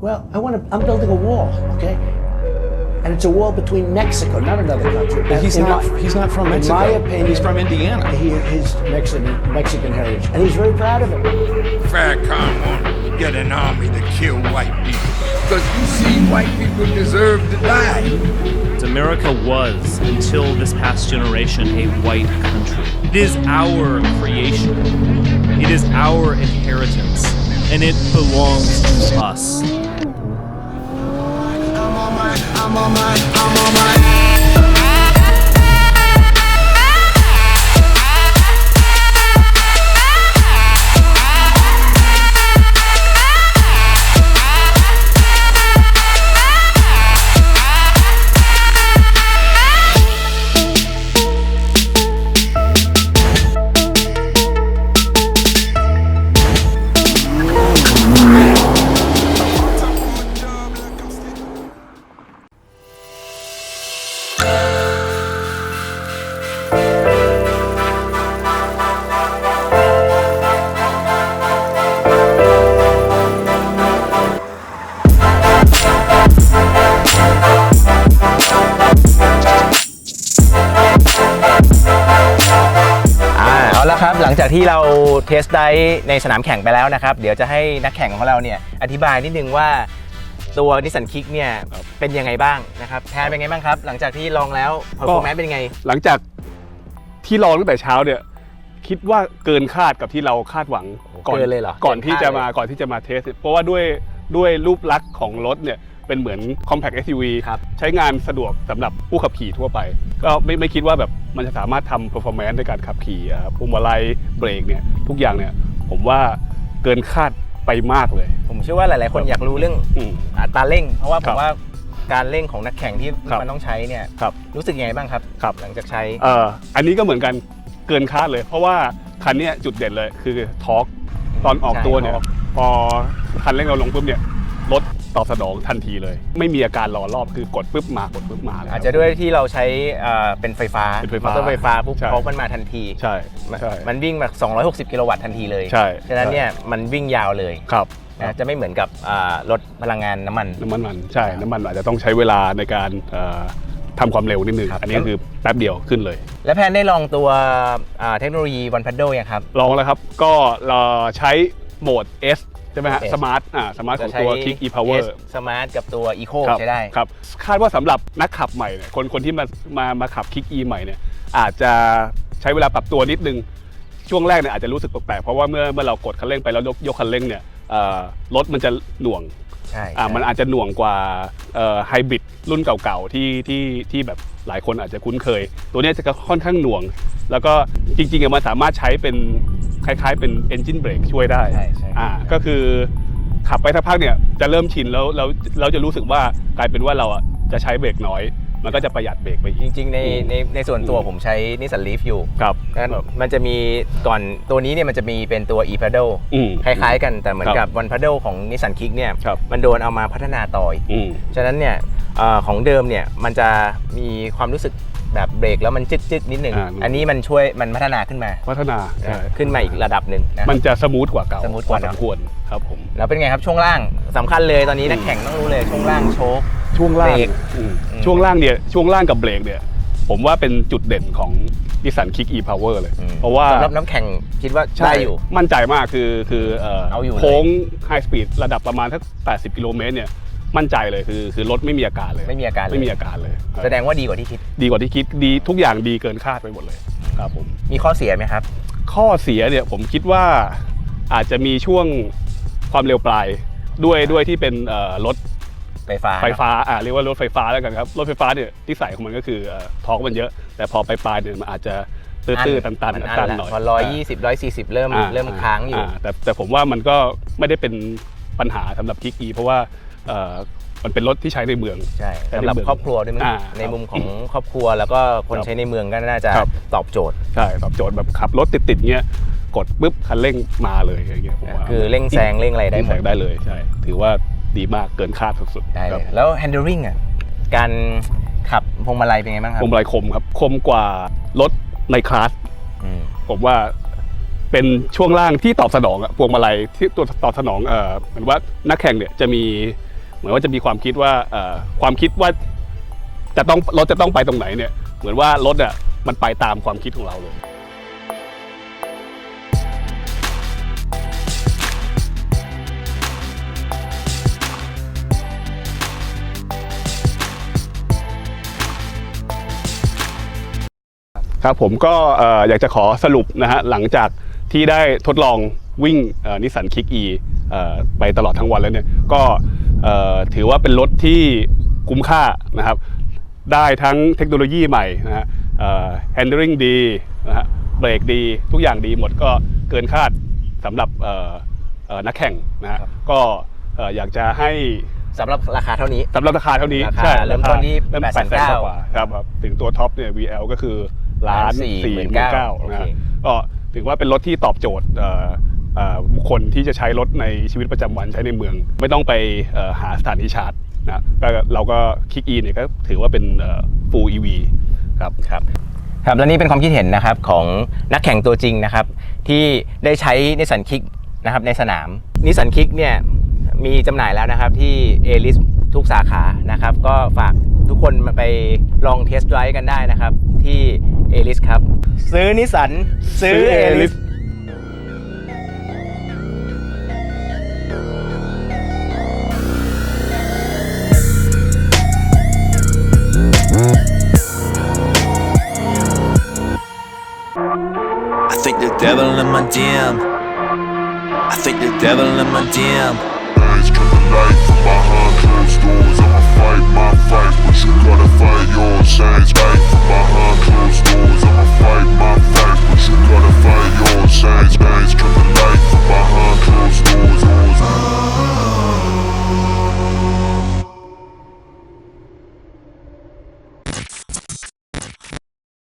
Well, I want to. I'm building a wall, okay? And it's a wall between Mexico, not another country. But he's not. my- he's not from Mexico. in Mexico. my opinion, he's from Indiana. He his Mexican Mexican heritage, and he's very proud of it. Farrakhan wanted to get an army to kill white people. Because you see, white people deserve to die. America was, until this past generation, a white country. It is our creation, it is our inheritance, and it belongs to us. I'm on my. I'm on my. หลังจากที่เราเทสไดฟ์ในสนามแข่งไปแล้วนะครับ เดี๋ยวจะให้นักแข่งของเราเนี่ยอธิบายนิดนึงว่าตัวนิสสันคิกเนี่ยเป็นยังไงบ้างนะครับแทนเป็นไงบ้างครับ หลังจากที่ลองแล้วพอร์ฟอร์แมนซ์เป็นยังไง หลังจากที่ลองตั้งแต่เช้าเนี่ยคิดว่าเกินคาดกับที่เราคาดหวังก่อนเกินเลยเหรอก่อนเกินที่คาดจะเลยมาก่อนที่จะมาเทส เพราะว่าด้วยด้วยรูปลักษณ์ของรถเนี่ย เป็นเหมือน compact SUV ครับใช้งานสะดวกสำหรับผู้ขับขี่ทั่วไป ก็ไม่ไม่คิดว่าแบบมันจะสามารถทำ performance ในการขับขี่อ่าพวงมาลัยเบรกเนี่ยทุกอย่างเนี่ยผมว่าเกินคาดไปมากเลย ผมเชื่อว่าหลาย ๆ คนอยากรู้เรื่องอืม อัตราเร่ง เพราะว่าผครัมบว่าการเร่งของนักแข่งที่ครับมันต้องใช้เนี่ยครับรู้สึกยังไงบ้างครับ ครับ หลังจากใช้เอ่ออันนี้ก็เหมือนกันเกินคาดเลย เพราะว่าคันเนี้ยจุดเด่นเลยคือทอร์กตอนออกใช่ตัวเนี่ย torque พอคันเร่งเราลงปุ๊บเนี่ยรถ ตอบสนองทันทีเลย ไม่มีอาการรอรอบคือกดปุ๊บมากดปุ๊บมาเลยอาจจะด้วยที่เราใช้เอ่อเป็นไฟฟ้าเป็นไฟฟ้ามอเตอร์ไฟฟ้าปุ๊บใช่พอมันมาทันที ใช่มันใช่ มันวิ่งแบบ 260 กิโลวัตต์ทันทีเลย ใช่ ฉะนั้นใช่เนี่ยมันวิ่งยาวเลยครับนะจะไม่เหมือนกับอ่ารถพลังงานน้ำมัน น้ำมันมันใช่ น้ำมันอาจจะต้องใช้เวลาในการเอ่อทำความเร็วนิดนึง ครับ อันนี้ก็คือแป๊บเดียวขึ้นเลย และแพนได้ลองตัวอ่าเทคโนโลยีวันพัดโดยังครับ ลองแล้วครับ ก็เราใช้โหมด S ใช่ไหมฮะ S สมาร์ทอ่าสมาร์ทของตัว Kick e-Power สมาร์ทกับตัว Eco ครับใช้ได้ครับคาดว่าสำหรับนักขับใหม่เนี่ยคนคนที่มามามาขับคิกอีใหม่เนี่ยอาจจะใช้เวลาปรับตัวนิดนึง ช่วงแรกเนี่ยอาจจะรู้สึกแปลกๆเพราะว่าเมื่อเมื่อเรากดคันเร่งไปแล้วยกยกคันเร่งเนี่ยเอ่อรถมันจะหน่วงใช่อ่าใช่มันอาจจะหน่วงกว่าไฮบริดรุ่นเก่าๆที่ที่ที่แบบหลายคนอาจจะคุ้นเคย ตัวเนี้ยจะค่อนข้างหน่วง แล้วก็จริงๆอะมันสามารถใช้เป็น คล้ายๆเป็น engine brake ช่วยได้ใช่ใช่อ่าก็คือขับไปสักพักเนี่ยจะเริ่มชินแล้วแล้วเราจะรู้สึกว่ากลายเป็นว่าเราอะจะใช้เบรกน้อย มันก็จะประหยัดเบรกไปจอีก ริงๆในอืม ในในส่วนตัวผมใช้นิสสันลีฟอยู่ครับนั้นมันจะมีก่อนตัวนี้เนี่ยมันจะมีเป็นตัว e p a d d l อืม คล้ายๆกันแต่เหมือนครักับบ One Paddle ของนิสสันคิกเนี่ยครับ มันโดนเอามาพัฒนาต่ออีกอืม ฉะนั้นเนี่ยเอ่อของเดิมเนี่ยมันจะมีความรู้สึก แบบเบรกแล้วมันจึ๊ดๆนิดหนึ่งอ่า อันนี้มันช่วยมันพัฒนาขึ้นมาพัฒนาใช่ขึ้นมาอีกระดับหนึ่งนะ มันจะสมูทกว่าเก่าสมูทกว่าพอสมควรครับผม แล้วเป็นไงครับช่วงล่างสำคัญเลยตอนนี้นักแข่งต้องรู้เลยช่วงล่างโชค ช่วงล่างเบรกอืมอืม ช่วงล่างเนี่ยช่วงล่างกับเบรกเนี่ย ผมว่าเป็นจุดเด่นของนิสสันคิก e power เลยอืมเพราะว่าสำหรับน้ำแข่งคิดว่าได้อยู่ มั่นใจมากคือคือเอ่อเอาอยู่เลย โค้งไฮสปีดระดับประมาณสัก 80 กิโลเมตรเนี่ย มั่นใจเลยคือคือรถไม่มีอาการเลยไม่มีอาการเลย ไม่มีอาการเลยแสดงว่าดีกว่าที่คิด ดีกว่าที่คิดดีทุกอย่างดีเกินคาดไปหมดเลยครับผมมีข้อเสียไหมครับ ข้อเสียเนี่ยผมคิดว่าอาจจะมีช่วงความเร็วปลายด้วยด้วยที่เป็นเอ่อรถไฟฟ้าไฟฟ้าอ่าเรียกว่ารถไฟฟ้าแล้วกันครับรถไฟฟ้าเนี่ยที่ใส่ของมันก็คือเอ่อทอร์กมันเยอะ แต่พอไปปลายเนี่ยมันอาจจะตื้อๆตันๆมัตันละๆหน่อยพอร้อยยี่สิบร้อยสี่สิบเริ่มอ่เริ่มค้างอยู่ แต่แต่ผมว่ามันก็ไม่ได้เป็นปัญหาสำหรับคิกอีเพราะว่า เอ่อมันเป็นรถที่ใช้ในเมือง ใช่ใช้สำหรับในเมืองครอบครัวด้วยมั้งอ่าในมุมของครอบครัวแล้วก็คนครับใช้ในเมืองก็น่าจะครับ ตอบโจทย์ ใช่ตอบโจทย์แบบขับรถติดๆเงี้ยกดปุ๊บคันเร่งมาเลยอย่างเงี้ยผมว่าคือเร่งแซงเร่งอะไรได้เร่งหมแซดงได้เลยใช่ ถือว่าดีมากเกินคาดสุดๆได้คเลรับยแล้ว handling อะการขับพวงมาลัยเป็นไงบ้างครับพวงมาลัยคมครับคมกว่ารถในคลาส อืม ผมว่าเป็นช่วงล่างที่ตอบสนองอะพวงมาลัยที่ตัวตอบสนองเอ่อเหมือนว่านักแข่งเนี่ยจะมี มือนว่าจะมีความคิดว่าความคิดว่าจะต้องรถจะต้องไปตรงไหนเนี่ย เหมือนว่ารถอะมันไปตามความคิดของเราเลยครับผมก็อยากจะขอสรุปนะฮะหลังจากที่ได้ทดลองวิ่งนิสสันคิกอีไปตลอดทั้งวันแล้วเนี่ยก็ ถือว่าเป็นรถที่คุ้มค่านะครับ ได้ทั้งเทคโนโลยีใหม่นะฮะเอ่อ handling ดีนะฮะเบรกดีทุกอย่างดีหมดก็เกินคาดสำหรับเอ่อเอ่อนักแข่งนะฮะก็เอ่ออยากจะให้สำหรับราคาเท่านี้สำหรับราคาเท่านี้ราคาใช่เริ่มต้นที่เริ่ม800,000แปดแสนกว่าครับครับถึงตัวท็อปเนี่ย VL ก็คือล้านสี่สี่หหมื่มื่นนเก้าเก้าโอเคนะฮะก็ถือว่าเป็นรถที่ตอบโจทย์เอ่อเอ่อ บุคคลที่จะใช้รถในชีวิตประจำวันใช้ในเมือง ไม่ต้องไปหาสถานีชาร์จนะก็เราก็คิกอีเนี่ยก็ถือว่าเป็นเอ่อ full EV ครับครับครับและนี่เป็นความคิดเห็นนะครับของนักแข่งตัวจริงนะครับที่ได้ใช้นิสันคิกนะครับในสนามนิสันคิกเนี่ยมีจำหน่ายแล้วนะครับที่เอลิสทุกสาขานะครับ ก็ฝากทุกคนมาไปลองเทสต์ไดรฟ์กันได้นะครับ ที่เอลิสครับ ซื้อนิสันซื้อเอลิส devil in my DM. I think the devil in my DM. Eyes the light from behind closed doors. I'ma fight my fight, but you gotta fight yours. Shines light from behind closed doors. I'ma fight my fight, but